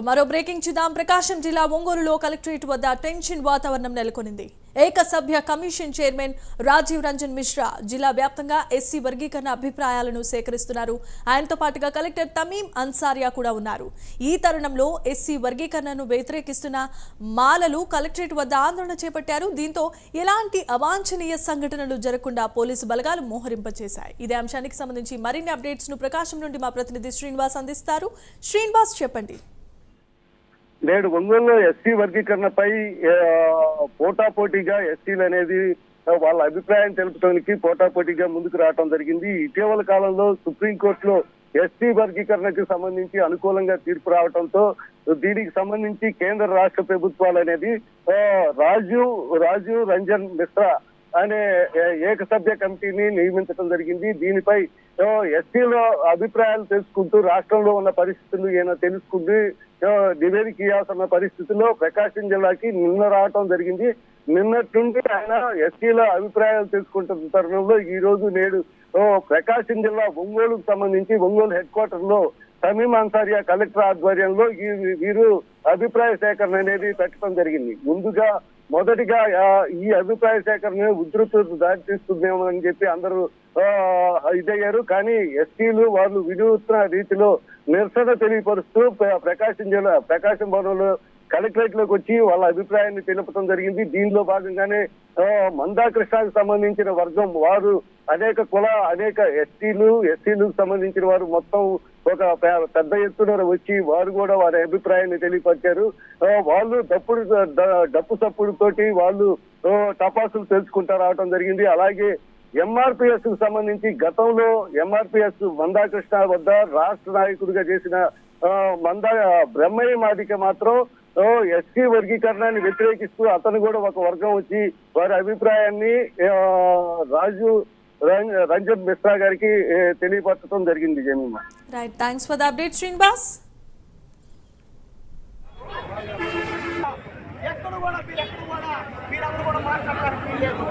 మరో బ్రేకింగ్ చూద్దాం. ప్రకాశం జిల్లా ఒంగోలులో కలెక్టరేట్ వద్ద టెన్షన్ వాతావరణం నెలకొనింది. ఏకసభ్య కమిషన్ చైర్మన్ రాజీవ్ రంజన్ మిశ్రా జిల్లా వ్యాప్తంగా ఎస్సీ వర్గీకరణ అభిప్రాయాలను సేకరిస్తున్నారు. ఆయనతో పాటుగా కలెక్టర్ తమీం అన్సారియా కూడా ఉన్నారు. ఈ తరుణంలో ఎస్సీ వర్గీకరణను వ్యతిరేకిస్తున్న మాలలు కలెక్టరేట్ వద్ద ఆందోళన చేపట్టారు. దీంతో ఎలాంటి అవాంఛనీయ సంఘటనలు జరగకుండా పోలీసు బలగాలు మోహరింపజేశాయి ఇదే అంశానికి సంబంధించి మరిన్ని అప్డేట్స్ను ప్రకాశం నుండి మా ప్రతినిధి శ్రీనివాస్ అందిస్తారు. శ్రీనివాస్ చెప్పండి. నేడు ఒంగోలులో ఎస్సీ వర్గీకరణపై పోటాపోటీగా ఎస్సీలు అనేది వాళ్ళ అభిప్రాయం తెలుపడానికి పోటాపోటీగా ముందుకు రావడం జరిగింది. ఇటీవల కాలంలో సుప్రీంకోర్టులో ఎస్సీ వర్గీకరణకు సంబంధించి అనుకూలంగా తీర్పు రావడంతో దీనికి సంబంధించి కేంద్ర రాష్ట్ర ప్రభుత్వాలు అనేది ఆ, రాజీవ్ రాజీవ్ రంజన్ మిశ్రా అనే ఏ- ఏకసభ్య కమిటీని నియమించడం జరిగింది. దీనిపై ఎస్టీలో అభిప్రాయాలు తెలుసుకుంటూ రాష్ట్రంలో ఉన్న పరిస్థితులు ఈయన తెలుసుకుంటూ నివేదిక ఇవ్వాల్సిన పరిస్థితుల్లో ప్రకాశం జిల్లాకి నిన్న రావటం జరిగింది. నిన్నటి నుండి ఆయన ఎస్సీల అభిప్రాయాలు తెలుసుకుంటున్న తరుణంలో ఈ రోజు నేడు ప్రకాశం జిల్లా ఒంగోలుకు సంబంధించి ఒంగోలు హెడ్ క్వార్టర్లో సమీం అన్సారియా కలెక్టర్ ఆధ్వర్యంలో ఈ- వీరు అభిప్రాయ సేకరణ అనేది పెట్టడం జరిగింది. ముందుగా మొదటిగా ఈ అభిప్రాయ సేకరణ ఉధృత దారితీస్తుందేమో అని చెప్పి అందరూ ఆ, ఇదయ్యారు. కానీ ఎస్టీలు వాళ్ళు వినూత్న రీతిలో నిరసన తెలియపరుస్తూ ప్ర- ప్రకాశం జిల్లా ప్రకాశం భవనంలో కలెక్టరేట్లోకి వచ్చి వాళ్ళ అభిప్రాయాన్ని తెలుపడం జరిగింది. దీనిలో భాగంగానే ఆ, మందాకృష్ణకు సంబంధించిన వర్గం వారు అనేక కుల అనేక ఎస్టీలు ఎస్సీలకు సంబంధించిన వారు మొత్తం ఒక పెద్ద ఎత్తున వచ్చి వారు కూడా వారి అభిప్రాయాన్ని తెలియపరిచారు. వాళ్ళు డప్పుడు డప్పు సప్పుడు తోటి వాళ్ళు టపాసులు తెలుసుకుంటా రావడం జరిగింది. అలాగే ఎంఆర్పిఎస్కు సంబంధించి గతంలో ఎంఆర్పిఎస్ మందాకృష్ణ వద్ద రాష్ట్ర నాయకుడిగా చేసిన మంద బ్రహ్మయ్య మాదిక మాత్రం ఎస్సీ వర్గీకరణాన్ని వ్యతిరేకిస్తూ అతను కూడా ఒక వర్గం వచ్చి వారి అభిప్రాయాన్ని రాజు రం- రంజన్ మిశ్రా గారికి తెలియపరచడం జరిగింది Jemima right thanks for the update Srinivas ఎక్కడ కూడా మీరు ఎక్కడ కూడా మీరందరూ కూడా మాట్లాడడానికి లేదు.